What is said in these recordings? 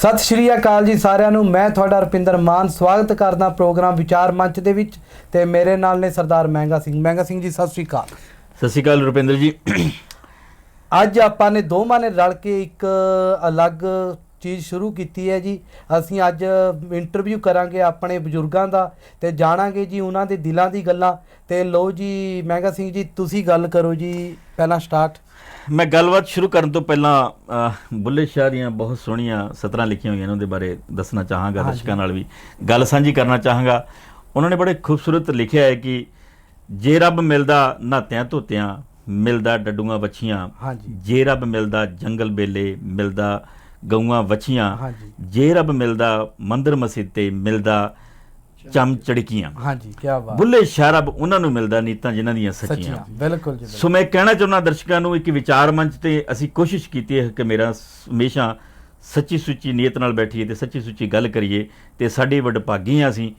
ਸਤਿ ਸ਼੍ਰੀ ਅਕਾਲ ਜੀ ਸਾਰਿਆਂ ਨੂੰ। ਮੈਂ ਤੁਹਾਡਾ ਰੁਪਿੰਦਰ ਮਾਨ। ਸਵਾਗਤ ਕਰਦਾ ਪ੍ਰੋਗਰਾਮ ਵਿਚਾਰ ਮੰਚ ਦੇ ਵਿੱਚ ਤੇ ਮੇਰੇ ਨਾਲ ਨੇ ਸਰਦਾਰ ਮਹਿੰਗਾ ਸਿੰਘ। ਮਹਿੰਗਾ ਸਿੰਘ ਜੀ ਸਤਿ ਸ਼੍ਰੀ ਅਕਾਲ। ਸਤਿ ਸ਼੍ਰੀ ਅਕਾਲ ਰੁਪਿੰਦਰ ਜੀ। ਅੱਜ ਆਪਾਂ ਨੇ ਦੋਵਾਂ ਨੇ ਰਲ ਕੇ ਇੱਕ ਅਲੱਗ ਚੀਜ਼ ਸ਼ੁਰੂ ਕੀਤੀ ਹੈ ਜੀ। ਅਸੀਂ ਅੱਜ ਇੰਟਰਵਿਊ ਕਰਾਂਗੇ ਆਪਣੇ ਬਜ਼ੁਰਗਾਂ ਦਾ ਤੇ ਜਾਣਾਂਗੇ ਜੀ ਉਹਨਾਂ ਦੇ ਦਿਲਾਂ ਦੀ ਗੱਲਾਂ। ਤੇ ਲਓ ਜੀ ਮਹਿੰਗਾ ਸਿੰਘ ਜੀ ਤੁਸੀਂ ਗੱਲ ਕਰੋ ਜੀ ਪਹਿਲਾਂ ਸਟਾਰਟ ਮੈਂ ਗੱਲਬਾਤ ਸ਼ੁਰੂ ਕਰਨ ਤੋਂ ਪਹਿਲਾਂ ਬੁੱਲੇ ਸ਼ਾਹ ਦੀਆਂ ਬਹੁਤ ਸੋਹਣੀਆਂ ਸਤਰਾਂ ਲਿਖੀਆਂ ਹੋਈਆਂ ਨੇ ਉਹਦੇ ਬਾਰੇ ਦੱਸਣਾ ਚਾਹਾਂਗਾ। ਦਰਸ਼ਕਾਂ ਨਾਲ ਵੀ। ਗੱਲ ਸਾਂਝੀ ਕਰਨਾ ਚਾਹਾਂਗਾ। ਉਹਨਾਂ ਨੇ ਬੜੇ ਖੂਬਸੂਰਤ ਲਿਖਿਆ ਹੈ ਕਿ ਜੇ ਰੱਬ ਮਿਲਦਾ ਨਾਤਿਆਂ ਧੋਤਿਆਂ ਮਿਲਦਾ ਡੱਡੂਆਂ ਹਾਂਜੀ। ਜੇ ਰੱਬ ਮਿਲਦਾ ਜੰਗਲ ਬੇਲੇ ਮਿਲਦਾ ਗਊਆਂ ਵੱਛੀਆਂ ਹਾਂਜੀ। ਜੇ ਰੱਬ ਮਿਲਦਾ ਮੰਦਰ ਮਸਜਿਦ ਮਿਲਦਾ ਚਮ ਚੜਕੀਆਂ। ਹਾਂਜੀ ਕੀ ਬਾਤ। ਬੁੱਲੇ ਸ਼ਾਹ ਰੱਬ ਉਹਨਾਂ ਨੂੰ ਮਿਲਦਾ ਨੀਤਾਂ ਜਿਨ੍ਹਾਂ ਦੀਆਂ ਸੱਚੀਆਂ। ਬਿਲਕੁਲ ਜੀ। ਸੋ ਮੈਂ ਕਹਿਣਾ ਚਾਹੁੰਦਾ ਦਰਸ਼ਕਾਂ ਨੂੰ ਇੱਕ ਵਿਚਾਰ ਮੰਚ ਤੇ ਅਸੀਂ ਕੋਸ਼ਿਸ਼ ਕੀਤੀ ਹੈ ਕਿ ਮੇਰਾ ਹਮੇਸ਼ਾ ਸੱਚੀ ਸੁੱਚੀ ਨੀਅਤ ਨਾਲ ਬੈਠੀਏ ਤੇ ਸੱਚੀ ਸੁੱਚੀ ਗੱਲ ਕਰੀਏ ਤੇ ਸਾਡੇ ਵਡਭਾਗੀ ਹਾਂ ਅਸੀਂ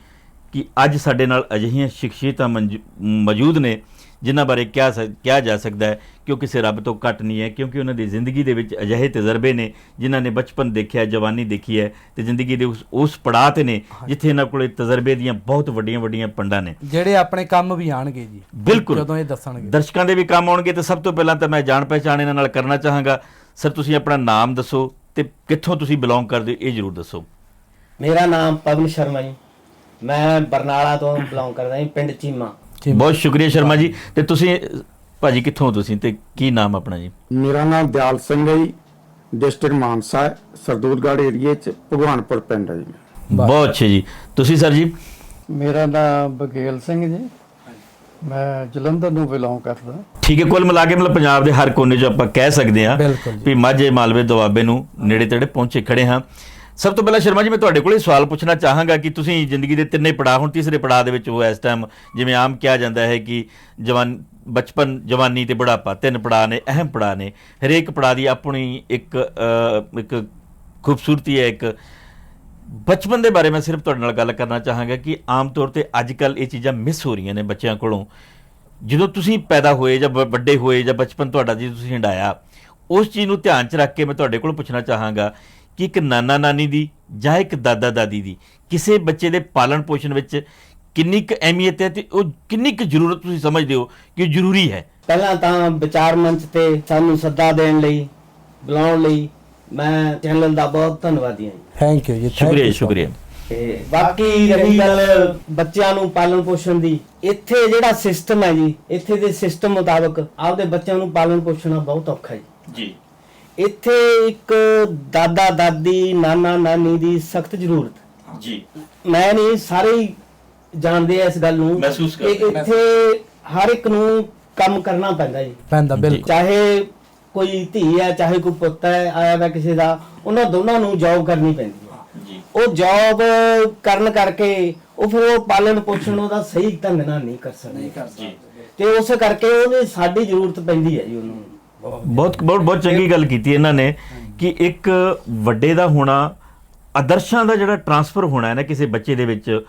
ਕਿ ਅੱਜ ਸਾਡੇ ਨਾਲ ਅਜਿਹੀਆਂ ਸ਼ਖਸੀਅਤਾਂ ਮੰਜ- ਮੌਜੂਦ ਨੇ ਜਿਨ੍ਹਾਂ ਬਾਰੇ ਕਿਹਾ ਕਿਹਾ ਜਾ ਸਕਦਾ ਹੈ ਕਿ ਉਹ ਕਿਸੇ ਰੱਬ ਤੋਂ ਘੱਟ ਨਹੀਂ ਹੈ ਕਿਉਂਕਿ ਉਹਨਾਂ ਦੀ ਜ਼ਿੰਦਗੀ ਦੇ ਵਿੱਚ ਅਜਿਹੇ ਤਜਰਬੇ ਨੇ ਜਿਨ੍ਹਾਂ ਨੇ ਬਚਪਨ ਦੇਖਿਆ ਜਵਾਨੀ ਦੇਖੀ ਹੈ ਤੇ ਜ਼ਿੰਦਗੀ ਦੇ ਉਸ ਉਸ ਪੜਾਅ ਤੇ ਨੇ ਜਿੱਥੇ ਇਹਨਾਂ ਕੋਲੇ ਤਜਰਬੇ ਦੀਆਂ ਬਹੁਤ ਵੱਡੀਆਂ ਵੱਡੀਆਂ ਪੰਡਾਂ ਨੇ। ਜਿਹੜੇ ਆਪਣੇ ਕੰਮ ਵੀ ਆਣਗੇ ਜੀ ਬਿਲਕੁਲ। ਜਦੋਂ ਇਹ ਦੱਸਣਗੇ। ਦਰਸ਼ਕਾਂ ਦੇ ਵੀ ਕੰਮ ਆਉਣਗੇ ਤੇ ਸਭ ਤੋਂ ਪਹਿਲਾਂ ਤਾਂ ਮੈਂ ਜਾਣ ਪਹਿਚਾਣ ਇਹਨਾਂ ਨਾਲ ਕਰਨਾ ਚਾਹਾਂਗਾ। ਸਰ ਤੁਸੀਂ ਆਪਣਾ ਨਾਮ ਦੱਸੋ ਤੇ ਕਿੱਥੋਂ ਤੁਸੀਂ ਬਿਲੋਂਗ ਕਰਦੇ ਹੋ ਇਹ ਜਰੂਰ ਦੱਸੋ। ਮੇਰਾ ਨਾਮ ਪਵਨ ਸ਼ਰਮਾ ਜੀ। ਮੈਂ ਬਰਨਾਲਾ ਤੋਂ ਬਿਲੋਂਗ ਕਰਦਾ ਜੀ ਪਿੰਡ ਚੀਮਾ। ਬਹੁਤ ਸ਼ੁਕਰੀਆ ਸ਼ਰਮਾ ਜੀ। ਤੇ ਤੁਸੀਂ ਭਾਜੀ ਕਿੱਥੋਂ ਹੋ ਤੁਸੀਂ ਤੇ ਕੀ ਨਾਮ ਆਪਣਾ ਜੀ? ਮੇਰਾ ਨਾਮ ਦਿਆਲ ਸਿੰਘ ਹੈ ਜੀ। ਡਿਸਟ੍ਰਿਕਟ ਮਾਨਸਾ ਸਰਦੂਲਗੜ੍ਹ ਏਰੀਏ ਚ ਭਗਵਾਨਪੁਰ ਪਿੰਡ ਹੈ ਜੀ ਬਹੁਤ ਅੱਛੇ ਜੀ। ਤੁਸੀਂ ਸਰ ਜੀ? ਮੇਰਾ ਨਾਮ ਬਗੇਲ ਸਿੰਘ ਜੀ। ਮੈਂ ਜਲੰਧਰ ਨੂੰ ਬਿਲੋਂਗ ਕਰਦਾ। ਠੀਕ ਹੈ ਕੁੱਲ ਮਿਲਾ ਕੇ ਮਤਲਬ ਪੰਜਾਬ ਦੇ ਹਰ ਕੋਨੇ 'ਚ ਆਪਾਂ ਕਹਿ ਸਕਦੇ ਜੀ। ਵੀ ਮਾਝੇ ਮਾਲਵੇ ਦੁਆਬੇ ਨੂੰ ਨੇੜੇ ਤੇੜੇ ਪਹੁੰਚੇ ਖੜੇ ਹਾਂ। ਸਭ ਤੋਂ ਪਹਿਲਾਂ ਸ਼ਰਮਾ ਜੀ, ਮੈਂ ਤੁਹਾਡੇ ਕੋਲੇ ਸਵਾਲ ਪੁੱਛਣਾ ਚਾਹਾਂਗਾ ਕਿ ਤੁਸੀਂ ਜ਼ਿੰਦਗੀ ਦੇ ਤਿੰਨੇ ਪੜਾਅ, ਹੁਣ ਤੀਸਰੇ ਪੜਾਅ ਦੇ ਵਿੱਚ ਹੋ ਇਸ ਟਾਈਮ ਜਿਵੇਂ ਆਮ ਕਿਹਾ ਜਾਂਦਾ ਹੈ ਕਿ ਜਵਾਨ, ਬਚਪਨ, ਜਵਾਨੀ ਤੇ ਬੁਢਾਪਾ, ਤਿੰਨ ਪੜਾਅ ਨੇ, ਅਹਿਮ ਪੜਾਅ ਨੇ। ਹਰੇਕ ਪੜਾਅ ਦੀ ਆਪਣੀ ਇੱਕ ਇੱਕ ਖੂਬਸੂਰਤੀ ਹੈ, ਇੱਕ ਬਚਪਨ ਦੇ ਬਾਰੇ ਮੈਂ ਸਿਰਫ ਤੁਹਾਡੇ ਨਾਲ ਗੱਲ ਕਰਨਾ ਚਾਹਾਂਗਾ ਕਿ ਆਮ ਤੌਰ ਤੇ ਅੱਜ ਕੱਲ ਇਹ ਚੀਜ਼ਾਂ ਮਿਸ ਹੋ ਰਹੀਆਂ ਨੇ ਬੱਚਿਆਂ ਕੋਲੋਂ। ਜਦੋਂ ਤੁਸੀਂ ਪੈਦਾ ਹੋਏ ਜਾਂ ਵ- ਵੱਡੇ ਹੋਏ ਜਾਂ ਬਚਪਨ ਤੁਹਾਡਾ ਜੀ ਤੁਸੀਂ ਹੰਡਾਇਆ ਉਸ ਚੀਜ਼ ਨੂੰ ਧਿਆਨ 'ਚ ਰੱਖ ਕੇ ਮੈਂ ਤੁਹਾਡੇ ਕੋਲ ਪੁੱਛਣਾ ਚਾਹਾਂਗਾ ਕਿ ਇੱਕ ਨਾਨਾ ਨਾਨੀ ਦੀ ਜਾਂ ਇੱਕ ਦਾਦਾ ਦਾਦੀ ਦੀ ਕਿਸੇ ਬੱਚੇ ਦੇ ਪਾਲਣ ਪੋਸ਼ਣ ਵਿੱਚ ਕਿੰਨੀ ਕੁ ਅਹਿਮੀਅਤ ਹੈ ਤੇ ਉਹ ਕਿੰਨੀ ਕੁ ਜ਼ਰੂਰਤ ਤੁਸੀਂ ਸਮਝਦੇ ਹੋ ਕਿ ਜ਼ਰੂਰੀ ਹੈ? ਪਹਿਲਾਂ ਤਾਂ ਵਿਚਾਰ ਮੰਚ ਤੇ ਸਾਨੂੰ ਸੱਦਾ ਦੇਣ ਲਈ ਬੁਲਾਉਣ ਲਈ ਮੈਂ ਚੈਨਲ ਦਾ ਬਹੁਤ ਧੰਨਵਾਦੀ ਹਾਂ ਥੈਂਕ ਯੂ ਜੀ ਸ਼ੁਕਰੀਆ ਸ਼ੁਕਰੀਆ। ਤੇ ਬਾਕੀ ਰਹੀ ਗੱਲ ਬੱਚਿਆਂ ਨੂੰ ਪਾਲਣ ਪੋਸ਼ਣ ਦੀ ਇੱਥੇ ਜਿਹੜਾ ਸਿਸਟਮ ਹੈ ਜੀ ਇੱਥੇ ਦੇ ਸਿਸਟਮ ਮੁਤਾਬਕ ਆਪਦੇ ਬੱਚਿਆਂ ਨੂੰ ਪਾਲਣ ਪੋਸ਼ਣਾ ਬਹੁਤ ਔਖਾ ਜੀ। ਜੀ। ਇੱਥੇ ਇੱਕ ਦਾਦਾ ਦਾਦੀ ਨਾਨਾ ਨਾਨੀ ਦੀ ਸਖਤ ਜ਼ਰੂਰਤ। ਜੀ। ਮੈਂ ਨਹੀਂ ਸਾਰੇ ਹੀ ਜਾਣਦੇ ਆ ਇਸ ਗੱਲ ਨੂੰ। ਮਹਿਸੂਸ ਕਿ ਕਰਦੇ। ਇੱਥੇ ਹਰ ਇੱਕ ਨੂੰ ਕੰਮ ਕਰਨਾ ਪੈਂਦਾ ਜੀ। ਪੈਂਦਾ ਬਿਲਕੁਲ। ਚਾਹੇ ਕੋਈ ਧੀ ਹੈ ਚਾਹੇ ਕੋਈ ਪੁੱਤ ਹੈ ਆਇਆ ਵਾ ਕਿਸੇ ਦਾ ਉਹਨਾਂ ਦੋਨਾਂ ਨੂੰ ਜੌਬ ਕਰਨੀ ਪੈਂਦੀ ਹੈ। ਜੀ। ਉਹ ਜੌਬ ਕਰਨ ਕਰਕੇ ਉਹ ਫਿਰ ਉਹ ਪਾਲਣ ਪੋਸ਼ਣ ਉਹਦਾ ਸਹੀ ਢੰਗ ਨਾਲ ਨਹੀਂ ਕਰ ਸਕਦਾ। ਜੀ ਤੇ ਉਸ ਕਰਕੇ ਉਹਦੀ ਸਾਡੀ ਜ਼ਰੂਰਤ ਪੈਂਦੀ ਹੈ ਜੀ ਉਹਨੂੰ। ਬਹੁਤ ਬਹੁਤ ਬਹੁਤ ਚੰਗੀ ਗੱਲ ਕੀਤੀ ਇਹਨਾਂ ਨੇ ਕਿ ਇੱਕ ਵੱਡੇ ਦਾ ਹੋਣਾ ਆਦਰਸ਼ਾਂ ਦਾ ਜਿਹੜਾ ਟਰਾਂਸਫਰ ਹੋਣਾ ਹੈ ਨਾ ਕਿਸੇ ਬੱਚੇ ਦੇ ਵਿੱਚ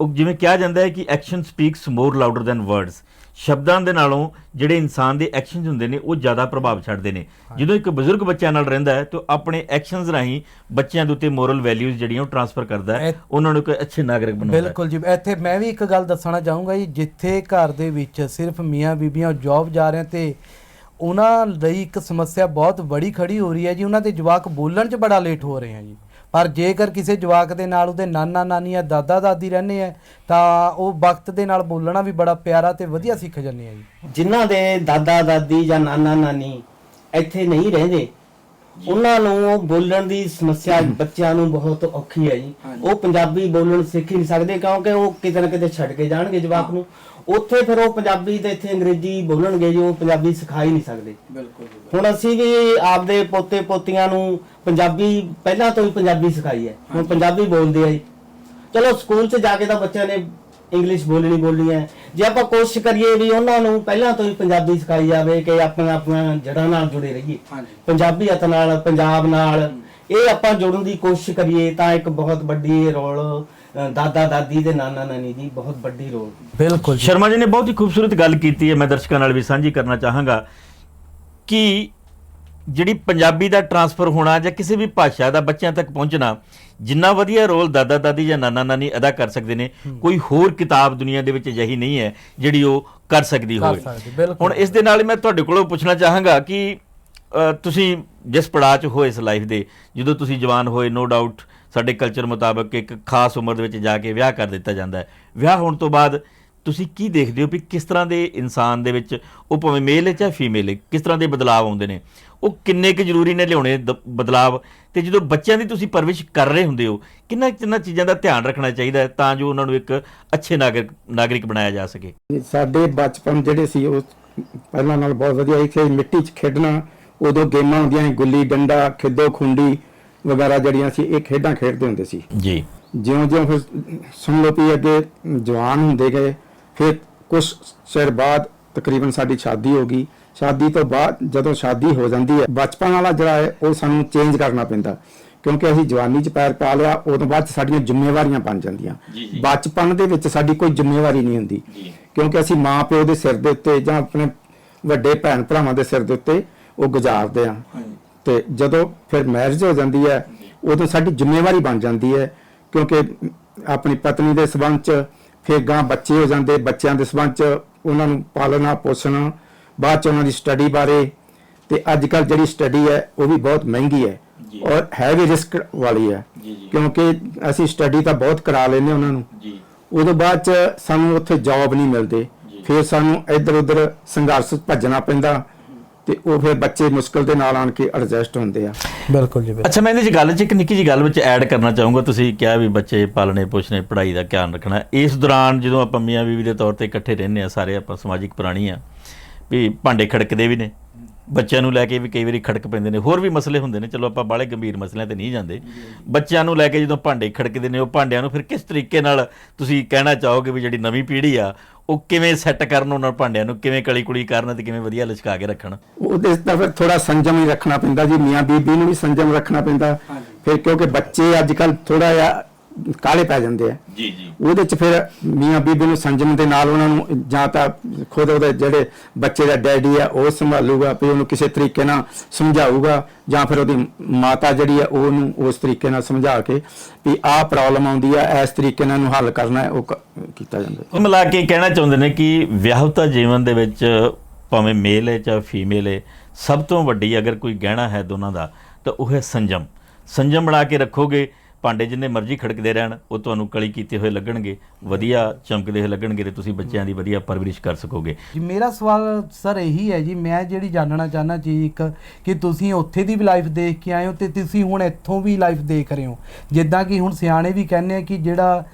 ਉਹ ਜਿਵੇਂ ਕਿਹਾ ਜਾਂਦਾ ਹੈ ਕਿ action speaks more louder than words ਸ਼ਬਦਾਂ ਦੇ ਨਾਲੋਂ ਜਿਹੜੇ ਇਨਸਾਨ ਦੇ ਐਕਸ਼ਨਸ ਹੁੰਦੇ ਨੇ ਉਹ ਜ਼ਿਆਦਾ ਪ੍ਰਭਾਵ ਛੱਡਦੇ ਨੇ। ਜਦੋਂ ਇੱਕ ਬਜ਼ੁਰਗ ਬੱਚਿਆਂ ਨਾਲ ਰਹਿੰਦਾ ਹੈ ਤਾਂ ਆਪਣੇ ਐਕਸ਼ਨਸ ਰਾਹੀਂ ਬੱਚਿਆਂ ਦੇ ਉੱਤੇ ਮੋਰਲ ਵੈਲਿਊਜ਼ ਜਿਹੜੀਆਂ ਉਹ ਟਰਾਂਸਫਰ ਕਰਦਾ ਹੈ ਉਹਨਾਂ ਨੂੰ ਇੱਕ ਅੱਛੇ ਨਾਗਰਿਕ ਬਣਾਉਂਦਾ ਹੈ। ਬਿਲਕੁਲ ਜੀ। ਇੱਥੇ ਮੈਂ ਵੀ ਇੱਕ ਗੱਲ ਦੱਸਣਾ ਚਾਹੂੰਗਾ ਜੀ ਜਿੱਥੇ ਘਰ ਦੇ ਵਿੱਚ ਸਿਰਫ ਮੀਆਂ ਬੀਬੀਆਂ ਜੌਬ ਜਾ ਰਹੇ ਤੇ ਉਹਨਾਂ ਲਈ ਇੱਕ ਸਮੱਸਿਆ ਬਹੁਤ ਬੜੀ ਖੜੀ ਹੋ ਰਹੀ ਹੈ ਜੀ। ਉਹਨਾਂ ਦੇ ਜਵਾਕ ਬੋਲਣ 'ਚ ਬੜਾ ਲੇਟ ਹੋ ਰਹੇ ਆ ਜੀ। ਪਰ ਜੇਕਰ ਕਿਸੇ ਜਵਾਕ ਦੇ ਨਾਲ ਉਹਦੇ ਨਾਨਾ ਨਾਨੀ ਜਾਂ ਦਾਦਾ ਦਾਦੀ ਰਹਿੰਦੇ ਆ ਤਾਂ ਉਹ ਵਕਤ ਦੇ ਨਾਲ ਬੋਲਣਾ ਵੀ ਬੜਾ ਪਿਆਰਾ ਤੇ ਵਧੀਆ ਸਿੱਖ ਜਾਂਦੇ ਆ ਜੀ। ਜਿਨ੍ਹਾਂ ਦੇ ਦਾਦਾ ਦਾਦੀ ਜਾਂ ਨਾਨਾ ਨਾਨੀ ਇੱਥੇ ਨਹੀਂ ਰਹਿੰਦੇ ਉਹਨਾਂ ਨੂੰ ਉਹ ਬੋਲਣ ਦੀ ਸਮੱਸਿਆ ਬੱਚਿਆਂ ਨੂੰ ਬਹੁਤ ਔਖੀ ਹੈ ਜੀ। ਉਹ ਪੰਜਾਬੀ ਬੋਲਣ ਸਿੱਖ ਹੀ ਨਹੀਂ ਸਕਦੇ ਕਿਉਂਕਿ ਉਹ ਕਿਤੇ ਨਾ ਕਿਤੇ ਛੱਡ ਕੇ ਜਾਣਗੇ ਜਵਾਕ ਨੂੰ। ਉੱਥੇ ਫਿਰ ਉਹ ਪੰਜਾਬੀ ਤੇ ਇੱਥੇ ਅੰਗਰੇਜ਼ੀ ਬੋਲਣਗੇ ਜੀ ਪੰਜਾਬੀ ਸਿਖਾ ਹੀ ਨਹੀਂ ਸਕਦੇ। ਹੁਣ ਅਸੀਂ ਵੀ ਆਪਦੇ ਪੋਤੇ ਪੋਤੀਆਂ ਨੂੰ ਪੰਜਾਬੀ ਪਹਿਲਾਂ ਤੋਂ ਹੀ ਪੰਜਾਬੀ ਸਿਖਾਈ ਹੈ। ਹੁਣ ਪੰਜਾਬੀ ਬੋਲਦੇ ਆ ਜੀ। ਚਲੋ ਸਕੂਲ 'ਚ ਜਾ ਕੇ ਤਾਂ ਬੱਚਿਆਂ ਨੇ ਇੰਗਲਿਸ਼ ਬੋਲਣੀ ਬੋਲਣੀ ਹੈ। ਜੇ ਆਪਾਂ ਕੋਸ਼ਿਸ਼ ਕਰੀਏ ਵੀ ਉਹਨਾਂ ਨੂੰ ਪਹਿਲਾਂ ਤੋਂ ਹੀ ਪੰਜਾਬੀ ਸਿਖਾਈ ਜਾਵੇ ਕਿ ਆਪਣਾ ਆਪਣਾ ਜੜ੍ਹਾਂ ਨਾਲ ਜੁੜੇ ਰਹੀਏ। ਪੰਜਾਬੀਅਤ ਨਾਲ ਪੰਜਾਬ ਨਾਲ ਇਹ ਆਪਾਂ ਜੁੜਨ ਦੀ ਕੋਸ਼ਿਸ਼ ਕਰੀਏ ਤਾਂ ਇੱਕ ਬਹੁਤ ਵੱਡੀ ਰੋਲ ਦਾਦਾ ਦਾਦੀ ਤੇ ਨਾਨਾ ਨਾਨੀ ਦੀ ਬਹੁਤ ਵੱਡੀ ਰੋਲ ਬਿਲਕੁਲ ਸ਼ਰਮਾ ਜੀ ਨੇ ਬਹੁਤ ਹੀ ਖੂਬਸੂਰਤ ਗੱਲ ਕੀਤੀ ਹੈ ਮੈਂ ਦਰਸ਼ਕਾਂ ਨਾਲ ਵੀ ਸਾਂਝੀ ਕਰਨਾ ਚਾਹਾਂਗਾ ਕਿ ਜਿਹੜੀ ਪੰਜਾਬੀ ਦਾ ਟਰਾਂਸਫਰ ਹੋਣਾ ਜਾਂ ਕਿਸੇ ਵੀ ਭਾਸ਼ਾ ਦਾ ਬੱਚਿਆਂ ਤੱਕ ਪਹੁੰਚਣਾ ਜਿੰਨਾ ਵਧੀਆ ਰੋਲ ਦਾਦਾ ਦਾਦੀ ਜਾਂ ਨਾਨਾ ਨਾਨੀ ਅਦਾ ਕਰ ਸਕਦੇ ਨੇ ਕੋਈ ਹੋਰ ਕਿਤਾਬ ਦੁਨੀਆ ਦੇ ਵਿੱਚ ਅਜਿਹੀ ਨਹੀਂ ਹੈ ਜਿਹੜੀ ਉਹ ਕਰ ਸਕਦੀ ਹੋਵੇ। ਹੁਣ ਇਸ ਦੇ ਨਾਲ ਹੀ ਮੈਂ ਤੁਹਾਡੇ ਕੋਲੋਂ ਪੁੱਛਣਾ ਚਾਹਾਂਗਾ ਕਿ ਤੁਸੀਂ ਜਿਸ ਪੜਾਅ 'ਚ ਹੋਏ ਇਸ ਲਾਈਫ ਦੇ ਜਦੋਂ ਤੁਸੀਂ ਜਵਾਨ ਹੋਏ ਨੋ ਡਾਊਟ ਸਾਡੇ ਕਲਚਰ ਮੁਤਾਬਕ ਇੱਕ ਖਾਸ ਉਮਰ ਦੇ ਵਿੱਚ ਜਾ ਕੇ ਵਿਆਹ ਕਰ ਦਿੱਤਾ ਜਾਂਦਾ ਹੈ। ਵਿਆਹ ਹੋਣ ਤੋਂ ਬਾਅਦ ਤੁਸੀਂ ਕੀ ਦੇਖਦੇ ਹੋ ਵੀ ਕਿਸ ਤਰ੍ਹਾਂ ਦੇ ਇਨਸਾਨ ਦੇ ਵਿੱਚ, ਉਹ ਭਾਵੇਂ ਮੇਲ ਹੈ ਚਾਹੇ ਫੀਮੇਲ ਹੈ, ਕਿਸ ਤਰ੍ਹਾਂ ਦੇ ਬਦਲਾਅ ਆਉਂਦੇ ਨੇ? ਉਹ ਕਿੰਨੇ ਕੁ ਜ਼ਰੂਰੀ ਨੇ ਲਿਆਉਣੇ ਦ- ਬਦਲਾਅ ਤੇ ਜਦੋਂ ਬੱਚਿਆਂ ਦੀ ਤੁਸੀਂ ਪਰਵਿਸ਼ ਕਰ ਰਹੇ ਹੁੰਦੇ ਹੋ, ਕਿੰਨਾ ਕਿੰਨਾ ਚੀਜ਼ਾਂ ਦਾ ਧਿਆਨ ਰੱਖਣਾ ਚਾਹੀਦਾ ਹੈ ਤਾਂ ਜੋ ਉਹਨਾਂ ਨੂੰ ਇੱਕ ਅੱਛੇ ਨਾਗਰਿਕ ਨਾਗਰਿਕ ਬਣਾਇਆ ਜਾ ਸਕੇ? ਸਾਡੇ ਬਚਪਨ ਜਿਹੜੇ ਸੀ, ਉਹ ਪਹਿਲਾਂ ਨਾਲ ਬਹੁਤ ਵਧੀਆ ਸੀ। ਮਿੱਟੀ 'ਚ ਖੇਡਣਾ, ਉਦੋਂ ਗੇਮਾਂ ਹੁੰਦੀਆਂ ਸੀ, ਗੁੱਲੀ, ਡੰਡਾ ਖਿੱਦੋ ਖੁੰਡੀ ਵਗੈਰਾ ਜਿਹੜੀਆਂ ਸੀ ਇਹ ਖੇਡਾਂ ਖੇਡਦੇ ਹੁੰਦੇ ਸੀ। ਜੀ। ਜਿਉਂ-ਜਿਉਂ ਫਿਰ ਸੁਣ ਲਓ ਵੀ ਅੱਗੇ ਜਵਾਨ ਹੁੰਦੇ ਗਏ ਫਿਰ ਕੁਝ ਚਿਰ ਬਾਅਦ ਤਕਰੀਬਨ ਸਾਡੀ ਸ਼ਾਦੀ ਹੋ ਗਈ। ਸ਼ਾਦੀ ਤੋਂ ਬਾਅਦ ਜਦੋਂ ਸ਼ਾਦੀ ਹੋ ਜਾਂਦੀ ਹੈ ਬਚਪਨ ਵਾਲਾ ਜਿਹੜਾ ਹੈ ਉਹ ਸਾਨੂੰ ਚੇਂਜ ਕਰਨਾ ਪੈਂਦਾ। ਕਿਉਂਕਿ ਅਸੀਂ ਜਵਾਨੀ 'ਚ ਪੈਰ ਪਾ ਲਿਆ ਉਦੋਂ ਬਾਅਦ ਸਾਡੀਆਂ ਜ਼ਿੰਮੇਵਾਰੀਆਂ ਬਣ ਜਾਂਦੀਆਂ। ਬਚਪਨ ਦੇ ਵਿੱਚ ਸਾਡੀ ਕੋਈ ਜ਼ਿੰਮੇਵਾਰੀ ਨਹੀਂ ਹੁੰਦੀ। ਕਿਉਂਕਿ ਅਸੀਂ ਮਾਂ ਪਿਓ ਦੇ ਸਿਰ ਦੇ ਉੱਤੇ ਜਾਂ ਆਪਣੇ ਵੱਡੇ ਭੈਣ ਭਰਾਵਾਂ ਦੇ ਸਿਰ ਦੇ ਉੱਤੇ ਉਹ ਗੁਜ਼ਾਰਦੇ ਆ ਤੇ ਜਦੋਂ ਫਿਰ ਮੈਰਿਜ ਹੋ ਜਾਂਦੀ ਹੈ ਉਦੋਂ ਸਾਡੀ ਜ਼ਿੰਮੇਵਾਰੀ ਬਣ ਜਾਂਦੀ ਹੈ ਕਿਉਂਕਿ ਆਪਣੀ ਪਤਨੀ ਦੇ ਸਬੰਧ ਚ ਫਿਰ ਗਾਂ ਬੱਚੇ ਹੋ ਜਾਂਦੇ ਬੱਚਿਆਂ ਦੇ ਸਬੰਧ ਚ ਉਹਨਾਂ ਨੂੰ ਪਾਲਣਾ ਪੋਸ਼ਣਾ ਬਾਅਦ ਚ ਉਹਨਾਂ ਦੀ ਸਟੱਡੀ ਬਾਰੇ ਤੇ ਅੱਜ ਕੱਲ ਜਿਹੜੀ ਸਟੱਡੀ ਹੈ ਉਹ ਵੀ ਬਹੁਤ ਮਹਿੰਗੀ ਹੈ ਔਰ ਹੈ ਵੀ ਰਿਸਕ ਵਾਲੀ ਹੈ ਕਿਉਂਕਿ ਅਸੀਂ ਸਟੱਡੀ ਤਾਂ ਬਹੁਤ ਕਰਾ ਲੈਨੇ ਉਹਨਾਂ ਨੂੰ। ਉਦੋਂ ਬਾਅਦ ਚ ਸਾਨੂੰ ਉੱਥੇ ਜੌਬ ਨਹੀਂ ਮਿਲਦੇ। ਫਿਰ ਸਾਨੂੰ ਇੱਧਰ ਉੱਧਰ ਸੰਘਰਸ਼ ਭੱਜਣਾ ਪੈਂਦਾ। ਤੇ ਉਹ ਫਿਰ ਬੱਚੇ ਮੁਸ਼ਕਲ ਦੇ ਨਾਲ ਆਣ ਕੇ ਐਡਜਸਟ ਹੁੰਦੇ ਆ। ਬਿਲਕੁਲ ਜੀ ਬਿਲਕੁਲ। ਅੱਛਾ ਮੈਂ ਇਹਦੇ ਚ ਗੱਲ ਚ ਇੱਕ ਨਿੱਕੀ ਜੀ ਗੱਲ ਵਿੱਚ ਐਡ ਕਰਨਾ ਚਾਹੂੰਗਾ। ਤੁਸੀਂ ਕਿਹਾ ਵੀ ਬੱਚੇ ਪਾਲਣੇ ਪੋਸ਼ਣੇ ਪੜ੍ਹਾਈ ਦਾ ਧਿਆਨ ਰੱਖਣਾ। ਇਸ ਦੌਰਾਨ ਜਦੋਂ ਆਪਾਂ ਮੀਆਂ ਬੀਵੀ ਦੇ ਤੌਰ ਤੇ ਇਕੱਠੇ ਰਹਿੰਦੇ ਆ ਸਾਰੇ ਆਪਾਂ ਸਮਾਜਿਕ ਪ੍ਰਾਣੀ ਆ ਵੀ ਭਾਂਡੇ ਖੜਕਦੇ ਵੀ ਨੇ। ਬੱਚਿਆਂ ਨੂੰ ਲੈ ਕੇ ਵੀ ਕਈ ਵਾਰੀ ਖੜਕ ਪੈਂਦੇ ਨੇ ਹੋਰ ਵੀ ਮਸਲੇ ਹੁੰਦੇ ਨੇ ਚਲੋ ਆਪਾਂ ਬਾਹਲੇ ਗੰਭੀਰ ਮਸਲਿਆਂ ਤੇ ਨਹੀਂ ਜਾਂਦੇ। ਬੱਚਿਆਂ ਨੂੰ ਲੈ ਕੇ ਜਦੋਂ ਭਾਂਡੇ ਖੜਕਦੇ ਨੇ ਉਹ ਭਾਂਡਿਆਂ ਨੂੰ ਫਿਰ ਕਿਸ ਤਰੀਕੇ ਨਾਲ ਤੁਸੀਂ ਕਹਿਣਾ ਚਾਹੋਗੇ ਵੀ ਜਿਹੜੀ ਨਵੀਂ ਪੀੜ੍ਹੀ ਆ ਉਹ ਕਿਵੇਂ ਸੈੱਟ ਕਰਨ ਉਹਨਾਂ ਭਾਂਡਿਆਂ ਨੂੰ ਕਿਵੇਂ ਕਲੀ ਕੁਲੀ ਕਰਨ ਤੇ ਕਿਵੇਂ ਵਧੀਆ ਲਚਕਾ ਕੇ ਰੱਖਣ? ਉਹਦੇ ਤਾਂ ਫਿਰ ਥੋੜਾ ਸੰਜਮ ਹੀ ਰੱਖਣਾ ਪੈਂਦਾ ਜੀ ਮੀਆਂ ਬੀਬੀ ਨੂੰ ਵੀ ਸੰਜਮ ਰੱਖਣਾ ਪੈਂਦਾ। ਫਿਰ ਕਿਉਂਕਿ ਬੱਚੇ ਅੱਜ ਕੱਲ ਥੋੜਾ ਜਿਹਾ ਕਾਲੇ ਪੈ ਜਾਂਦੇ ਆ। ਜੀ ਜੀ। ਉਹਦੇ ਚ ਫਿਰ ਮੀਆਂ ਬੀਬੀ ਨੂੰ ਸੰਜਮ ਦੇ ਨਾਲ ਉਹਨਾਂ ਨੂੰ ਜਾਂ ਤਾਂ ਖੁਦ ਉਹਦੇ ਜਿਹੜੇ ਬੱਚੇ ਦਾ ਡੈਡੀ ਆ ਉਹ ਸੰਭਾਲੂਗਾ ਵੀ ਉਹਨੂੰ ਕਿਸੇ ਤਰੀਕੇ ਨਾਲ ਸਮਝਾਊਗਾ ਜਾਂ ਫਿਰ ਉਹਦੀ ਮਾਤਾ ਜਿਹੜੀ ਆ ਉਹਨੂੰ ਉਸ ਤਰੀਕੇ ਨਾਲ ਸਮਝਾ ਕੇ ਵੀ ਆਹ ਪ੍ਰੋਬਲਮ ਆਉਂਦੀ ਆ ਇਸ ਤਰੀਕੇ ਨਾਲ ਇਹਨੂੰ ਹੱਲ ਕਰਨਾ ਹੈ ਉਹ ਕ- ਕੀਤਾ ਜਾਂਦਾ ਕੁੱਲ ਮਿਲਾ ਕੇ ਕਹਿਣਾ ਚਾਹੁੰਦੇ ਨੇ ਕਿ ਵਿਆਹਤਾ ਜੀਵਨ ਦੇ ਵਿੱਚ ਭਾਵੇਂ ਮੇਲ ਹੈ ਚਾਹੇ ਫੀਮੇਲ ਹੈ ਸਭ ਤੋਂ ਵੱਡੀ ਅਗਰ ਕੋਈ ਗਹਿਣਾ ਹੈ ਦੋਨਾਂ ਦਾ ਤਾਂ ਉਹ ਹੈ ਸੰਜਮ। ਸੰਜਮ ਬਣਾ ਕੇ ਰੱਖੋਗੇ ਭਾਂਡੇ ਜਿੰਨੇ ਮਰਜ਼ੀ ਖੜਕਦੇ ਰਹਿਣ, ਉਹ ਤੁਹਾਨੂੰ ਕਲੀ ਕੀਤੇ ਹੋਏ ਲੱਗਣਗੇ, ਵਧੀਆ ਚਮਕਦੇ ਹੋਏ ਲੱਗਣਗੇ ਤੇ ਤੁਸੀਂ ਬੱਚਿਆਂ ਦੀ ਵਧੀਆ ਪਰਵਰਿਸ਼ ਕਰ ਸਕੋਗੇ। ਜੀ, ਮੇਰਾ ਸਵਾਲ ਸਰ ਇਹੀ ਹੈ ਜੀ, ਮੈਂ ਜਿਹੜੀ ਜਾਣਨਾ ਚਾਹਨਾ ਚੀਜ਼ ਇੱਕ, ਕਿ ਤੁਸੀਂ ਉੱਥੇ ਦੀ ਵੀ ਲਾਈਫ ਦੇਖ ਕੇ ਆਏ ਹੋ ਤੇ ਤੁਸੀਂ ਹੁਣ ਇੱਥੋਂ ਵੀ ਲਾਈਫ ਦੇਖ ਰਹੇ ਹੋ। ਜਿੱਦਾਂ ਕਿ ਹੁਣ ਸਿਆਣੇ ਵੀ ਕਹਿੰਦੇ ਆ ਕਿ ਜਿਹੜਾ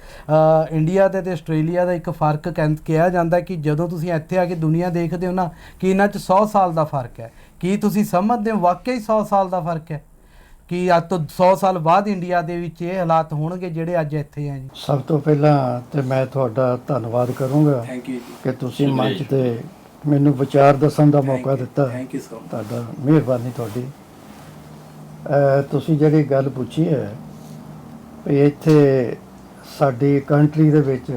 ਇੰਡੀਆ ਦਾ ਤੇ ਆਸਟ੍ਰੇਲੀਆ ਦਾ ਇੱਕ ਫ਼ਰਕ ਕਹਿੰ- ਕਿਹਾ ਜਾਂਦਾ ਕਿ ਜਦੋਂ ਤੁਸੀਂ ਇੱਥੇ ਆ ਕੇ ਦੁਨੀਆ ਦੇਖਦੇ ਹੋ ਨਾ, ਕਿ ਇਹਨਾਂ 'ਚ 100 ਸਾਲ ਦਾ ਫ਼ਰਕ ਹੈ। ਕੀ ਤੁਸੀਂ ਸਮਝਦੇ ਹੋ? ਵਾਕਈ 100 ਸਾਲ ਦਾ ਫ਼ਰਕ ਹੈ? ਕਿ ਅੱਜ ਤੋਂ 100 ਸਾਲ ਬਾਅਦ ਇੰਡੀਆ ਦੇ ਵਿੱਚ ਇਹ ਹਾਲਾਤ ਹੋਣਗੇ ਜਿਹੜੇ ਅੱਜ ਇੱਥੇ ਆ ਜੀ। ਸਭ ਤੋਂ ਪਹਿਲਾਂ ਤੇ ਮੈਂ ਤੁਹਾਡਾ ਧੰਨਵਾਦ ਕਰੂੰਗਾ ਥੈਂਕ ਯੂ ਕਿ ਤੁਸੀਂ ਮੰਚ ਤੇ ਮੈਨੂੰ ਵਿਚਾਰ ਦੱਸਣ ਦਾ ਮੌਕਾ ਦਿੱਤਾ। ਯੂ ਸੋ ਤੁਹਾਡਾ ਮਿਹਰਬਾਨੀ ਤੁਹਾਡੀ। ਤੁਸੀਂ ਜਿਹੜੀ ਗੱਲ ਪੁੱਛੀ ਹੈ ਵੀ ਇੱਥੇ ਸਾਡੀ ਕੰਟਰੀ ਦੇ ਵਿੱਚ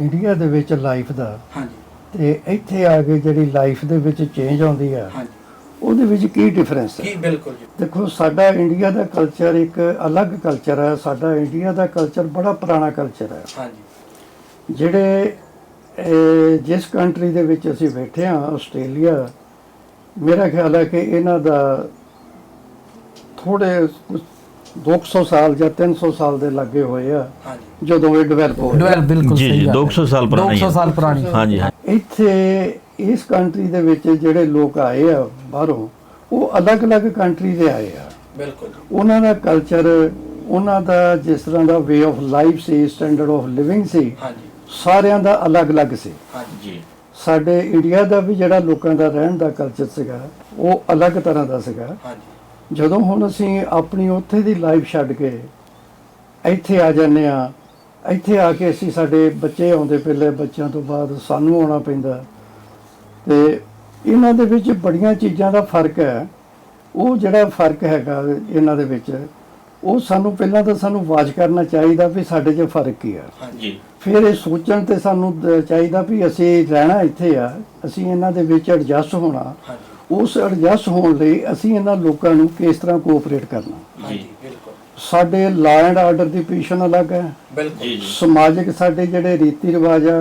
ਇੰਡੀਆ ਦੇ ਵਿੱਚ ਲਾਈਫ ਦਾ ਹਾਂਜੀ। ਤੇ ਇੱਥੇ ਆ ਕੇ ਜਿਹੜੀ ਲਾਈਫ ਦੇ ਵਿੱਚ ਚੇਂਜ ਆਉਂਦੀ ਆ ਹਾਂਜੀ। ਉਹਦੇ ਵਿੱਚ ਕੀ ਡਿਫਰੈਂਸ ਹੈ? ਕੀ ਬਿਲਕੁਲ ਜੀ। ਦੇਖੋ ਸਾਡਾ ਇੰਡੀਆ ਦਾ ਕਲਚਰ ਇੱਕ ਅਲੱਗ ਕਲਚਰ ਹੈ ਸਾਡਾ ਇੰਡੀਆ ਦਾ ਕਲਚਰ ਬੜਾ ਪੁਰਾਣਾ ਕਲਚਰ ਹੈ। ਹਾਂਜੀ। ਜਿਹੜੇ ਜਿਸ ਕੰਟਰੀ ਦੇ ਵਿੱਚ ਅਸੀਂ ਬੈਠੇ ਹਾਂ ਆਸਟ੍ਰੇਲੀਆ ਮੇਰਾ ਖਿਆਲ ਹੈ ਕਿ ਇਹਨਾਂ ਦਾ ਥੋੜੇ 200 ਸਾਲ ਜਾਂ 300 ਸਾਲ ਦੇ ਲੱਗੇ ਹੋਏ ਆ ਹਾਂਜੀ। ਜਦੋਂ ਇਹ ਡਿਵੈਲਪ ਹੋਏ ਡੁਐਲ ਬਿਲਕੁਲ ਜੀ, ਸਹੀ ਜੀ, ਹੈ। 200 ਸਾਲ ਪੁਰਾਣੀ 200 ਹੈ। ਸਾਲ ਪੁਰਾਣੀ। ਹਾਂਜੀ ਹਾਂ। ਇੱਥੇ ਇਸ ਕੰਟਰੀ ਦੇ ਵਿੱਚ ਜਿਹੜੇ ਲੋਕ ਆਏ ਆ ਬਾਹਰੋਂ ਉਹ ਅਲੱਗ-ਅਲੱਗ ਕੰਟਰੀ ਦੇ ਆਏ ਆ। ਬਿਲਕੁਲ। ਉਹਨਾਂ ਦਾ ਕਲਚਰ ਉਹਨਾਂ ਦਾ ਜਿਸ ਤਰ੍ਹਾਂ ਦਾ ਵੇ ਆਫ ਲਾਈਫ ਸੀ ਸਟੈਂਡਰਡ ਆਫ ਲਿਵਿੰਗ ਸੀ ਹਾਂਜੀ। ਸਾਰਿਆਂ ਦਾ ਅਲੱਗ-ਅਲੱਗ ਸੀ। ਹਾਂਜੀ ਸਾਡੇ ਇੰਡੀਆ ਦਾ ਵੀ ਜਿਹੜਾ ਲੋਕਾਂ ਦਾ ਰਹਿਣ ਦਾ ਕਲਚਰ ਸੀਗਾ ਉਹ ਅਲੱਗ ਤਰ੍ਹਾਂ ਦਾ ਸੀਗਾ। ਹਾਂਜੀ। ਜਦੋਂ ਹੁਣ ਅਸੀਂ ਆਪਣੀ ਉੱਥੇ ਦੀ ਲਾਈਫ ਛੱਡ ਕੇ ਇੱਥੇ ਆ ਜਾਂਦੇ ਆ ਇੱਥੇ ਆ ਕੇ ਅਸੀਂ ਸਾਡੇ ਬੱਚੇ ਆਉਂਦੇ ਪਹਿਲੇ ਬੱਚਿਆਂ ਤੋਂ ਬਾਅਦ ਸਾਨੂੰ ਆਉਣਾ ਪੈਂਦਾ। ਤੇ ਇਹਨਾਂ ਦੇ ਵਿੱਚ ਬੜੀਆਂ ਚੀਜ਼ਾਂ ਦਾ ਫ਼ਰਕ ਹੈ। ਉਹ ਜਿਹੜਾ ਫ਼ਰਕ ਹੈਗਾ ਇਹਨਾਂ ਦੇ ਵਿੱਚ ਉਹ ਸਾਨੂੰ ਪਹਿਲਾਂ ਤਾਂ ਸਾਨੂੰ ਵਾਚ ਕਰਨਾ ਚਾਹੀਦਾ ਵੀ ਸਾਡੇ 'ਚ ਫ਼ਰਕ ਕੀ ਹੈ। ਜੀ ਫਿਰ ਇਹ ਸੋਚਣ ਤੇ ਸਾਨੂੰ ਚਾਹੀਦਾ ਵੀ ਅਸੀਂ ਰਹਿਣਾ ਇੱਥੇ ਆ ਅਸੀਂ ਇਹਨਾਂ ਦੇ ਵਿੱਚ ਐਡਜਸਟ ਹੋਣਾ। ਉਸ ਐਡਜਸਟ ਹੋਣ ਲਈ ਅਸੀਂ ਇਹਨਾਂ ਲੋਕਾਂ ਨੂੰ ਕਿਸ ਤਰ੍ਹਾਂ ਕੋਆਪਰੇਟ ਕਰਨਾ। ਜੀ ਬਿਲਕੁਲ। ਸਾਡੇ law and order the position ਅਲੱਗ ਹੈ। ਬਿਲਕੁਲ। ਸਮਾਜਿਕ ਸਾਡੇ ਜਿਹੜੇ ਰੀਤੀ ਰਿਵਾਜ ਆ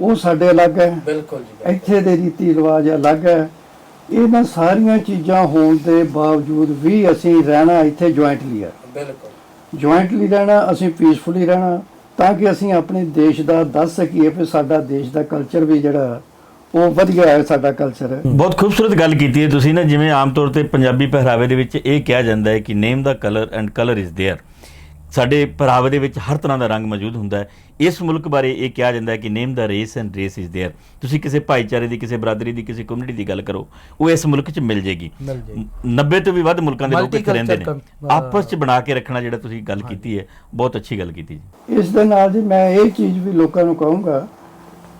ਉਹ ਸਾਡੇ ਅਲੱਗ ਹੈ ਬਿਲਕੁਲ ਜੀ ਇੱਥੇ ਦੇ ਰੀਤੀ ਰਿਵਾਜ ਅਲੱਗ ਹੈ ਇਹਨਾਂ ਸਾਰੀਆਂ ਚੀਜ਼ਾਂ ਹੋਣ ਦੇ ਬਾਵਜੂਦ ਵੀ ਅਸੀਂ ਰਹਿਣਾ ਇੱਥੇ ਜੁਆਇੰਟਲੀ ਹੈ ਬਿਲਕੁਲ ਜੁਆਇੰਟਲੀ ਰਹਿਣਾ ਅਸੀਂ ਪੀਸਫੁਲੀ ਰਹਿਣਾ ਤਾਂ ਕਿ ਅਸੀਂ ਆਪਣੇ ਦੇਸ਼ ਦਾ ਦੱਸ ਸਕੀਏ ਕਿ ਸਾਡਾ ਦੇਸ਼ ਦਾ ਕਲਚਰ ਵੀ ਜਿਹੜਾ ਉਹ ਵਧੀਆ ਹੈ ਸਾਡਾ ਕਲਚਰ ਬਹੁਤ ਖੂਬਸੂਰਤ ਗੱਲ ਕੀਤੀ ਹੈ ਤੁਸੀਂ ਨਾ ਜਿਵੇਂ ਆਮ ਤੌਰ ਤੇ ਪੰਜਾਬੀ ਪਹਿਰਾਵੇ ਦੇ ਵਿੱਚ ਇਹ ਕਿਹਾ ਜਾਂਦਾ ਹੈ ਕਿ name the colour and colour is there ਸਾਡੇ ਪਹਿਰਾਵੇ ਦੇ ਵਿੱਚ ਹਰ ਤਰ੍ਹਾਂ ਦਾ ਰੰਗ ਮੌਜੂਦ ਹੁੰਦਾ ਹੈ ਇਸ ਮੁਲਕ ਬਾਰੇ ਇਹ ਕਿਹਾ ਜਾਂਦਾ ਹੈ ਕਿ name the race and race is there ਤੁਸੀਂ ਕਿਸੇ ਭਾਈਚਾਰੇ ਦੀ ਕਿਸੇ ਬਰਾਦਰੀ ਦੀ ਕਿਸੇ ਕਮਿਊਨਿਟੀ ਦੀ ਗੱਲ ਕਰੋ ਉਹ ਇਸ ਮੁਲਕ 'ਚ ਮਿਲ ਜੇਗੀ ਮਿਲ ਜਾਏਗੀ। 90 ਤੋਂ ਵੀ ਵੱਧ ਮੁਲਕਾਂ ਦੇ ਲੋਕ ਇੱਥੇ ਰਹਿੰਦੇ ਨੇ Multicultural com- ਆਪਸ 'ਚ ਬਣਾ ਕੇ ਰੱਖਣਾ ਜਿਹੜਾ ਤੁਸੀਂ ਗੱਲ ਕੀਤੀ ਹੈ ਬਹੁਤ ਅੱਛੀ ਗੱਲ ਕੀਤੀ ਜੀ ਇਸ ਦੇ ਨਾਲ ਜੀ ਮੈਂ ਇਹ ਚੀਜ਼ ਵੀ ਲੋਕਾਂ ਨੂੰ ਕਹੂੰਗਾ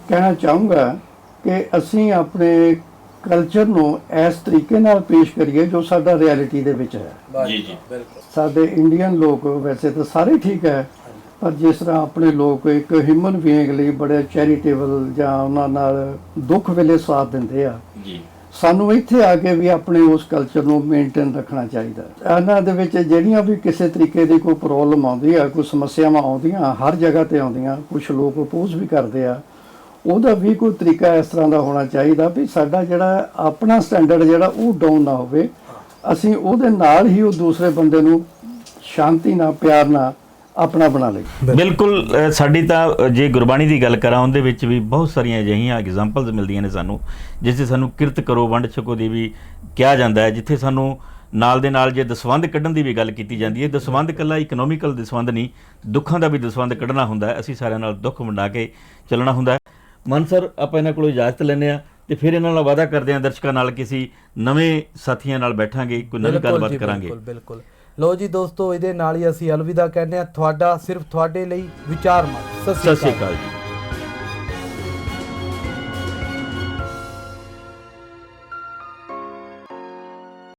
ਕਹਿਣਾ ਚਾਹੂੰਗਾ ਕਿ ਅਸੀਂ ਆਪਣੇ ਕਲਚਰ ਨੂੰ ਇਸ ਤਰੀਕੇ ਨਾਲ ਪੇਸ਼ ਕਰੀਏ ਜੋ ਸਾਡਾ ਰਿਐਲਿਟੀ ਦੇ ਵਿੱਚ ਹੈ। ਜੀ ਜੀ। ਬਿਲਕੁਲ। ਸਾਡੇ ਇੰਡੀਅਨ ਲੋਕ ਵੈਸੇ ਤਾਂ ਸਾਰੇ ਠੀਕ ਹੈ ਪਰ ਜਿਸ ਤਰ੍ਹਾਂ ਆਪਣੇ ਲੋਕ ਇੱਕ ਹਿਊਮਨ ਬੀਇੰਗ ਲਈ ਬੜੇ ਚੈਰੀਟੇਬਲ ਜਾਂ ਉਹਨਾਂ ਨਾਲ ਦੁੱਖ ਵੇਲੇ ਸਾਥ ਦਿੰਦੇ ਆ। ਜੀ। ਸਾਨੂੰ ਇੱਥੇ ਆ ਕੇ ਵੀ ਆਪਣੇ ਉਸ ਕਲਚਰ ਨੂੰ ਮੇਨਟੇਨ ਰੱਖਣਾ ਚਾਹੀਦਾ ਹੈ। ਇਹਨਾਂ ਦੇ ਵਿੱਚ ਜਿਹੜੀਆਂ ਵੀ ਕਿਸੇ ਤਰੀਕੇ ਦੀ ਕੋਈ ਪ੍ਰੋਬਲਮ ਆਉਂਦੀ ਆ ਕੋਈ ਸਮੱਸਿਆਵਾਂ ਆਉਂਦੀਆਂ ਹਰ ਜਗ੍ਹਾ ਤੇ ਆਉਂਦੀਆਂ ਕੁਝ ਲੋਕ ਅਪੋਜ਼ ਵੀ ਕਰਦੇ ਆ। ਉਹਦਾ ਵੀ ਕੋਈ ਤਰੀਕਾ ਇਸ ਤਰ੍ਹਾਂ ਦਾ ਹੋਣਾ ਚਾਹੀਦਾ ਵੀ ਸਾਡਾ ਜਿਹੜਾ ਆਪਣਾ ਸਟੈਂਡਰਡ ਜਿਹੜਾ ਉਹ ਡਾਊਨ ਨਾ ਹੋਵੇ। ਅਸੀਂ ਉਹਦੇ ਨਾਲ ਹੀ ਉਹ ਦੂਸਰੇ ਬੰਦੇ ਨੂੰ ਸ਼ਾਂਤੀ ਨਾਲ ਪਿਆਰ ਨਾਲ ਆਪਣਾ ਬਣਾ ਲਈਏ। ਬਿਲਕੁਲ। ਸਾਡੀ ਤਾਂ ਜੇ ਗੁਰਬਾਣੀ ਦੀ ਗੱਲ ਕਰਾਂ ਉਹਦੇ ਵਿੱਚ ਵੀ ਬਹੁਤ ਸਾਰੀਆਂ ਅਜਿਹੀਆਂ ਐਗਜ਼ਾਮਪਲਸ ਮਿਲਦੀਆਂ ਨੇ ਸਾਨੂੰ ਜਿਸ 'ਚ ਸਾਨੂੰ ਕਿਰਤ ਕਰੋ ਵੰਡ ਛਕੋ ਦੀ ਵੀ ਕਿਹਾ ਜਾਂਦਾ ਹੈ ਜਿੱਥੇ ਸਾਨੂੰ ਨਾਲ ਦੇ ਨਾਲ ਜੇ ਦਸਵੰਧ ਕੱਢਣ ਦੀ ਵੀ ਗੱਲ ਕੀਤੀ ਜਾਂਦੀ ਹੈ ਦਸਵੰਧ ਇਕੱਲਾ ਇਕਨੋਮਿਕਲ ਦਸਵੰਧ ਨਹੀਂ ਦੁੱਖਾਂ ਦਾ ਵੀ ਦਸਵੰਧ ਕੱਢਣਾ ਹੁੰਦਾ ਹੈ ਅਸੀਂ ਸਾਰਿਆਂ ਨਾਲ ਦੁੱਖ ਵੰਡਾ ਕੇ ਚੱਲਣਾ ਹੁੰਦਾ ਹੈ। ਮਨ ਸਰ ਆਪਾਂ ਇਹਨਾਂ ਕੋਲੋਂ ਇਜਾਜ਼ਤ ਲੈਂਦੇ ਆ ਤੇ ਫਿਰ ਇਹਨਾਂ ਨਾਲ ਵਾਅਦਾ ਕਰਦੇ ਆ ਦਰਸ਼ਕਾਂ ਨਾਲ ਕਿ ਅਸੀਂ ਨਵੇਂ ਸਾਥੀਆਂ ਨਾਲ ਬੈਠਾਂਗੇ ਕੋਈ ਨਵੀਂ ਗੱਲਬਾਤ ਕਰਾਂਗੇ। ਬਿਲਕੁਲ ਬਿਲਕੁਲ। ਲੋ ਜੀ ਦੋਸਤੋ ਇਹਦੇ ਨਾਲ ਹੀ ਅਸੀਂ ਅਲਵਿਦਾ ਕਹਿੰਦੇ ਆ ਤੁਹਾਡਾ ਸਿਰਫ ਤੁਹਾਡੇ ਲਈ ਵਿਚਾਰ ਮੰਚ ਸਤਿ ਸ਼੍ਰੀ ਅਕਾਲ ਜੀ।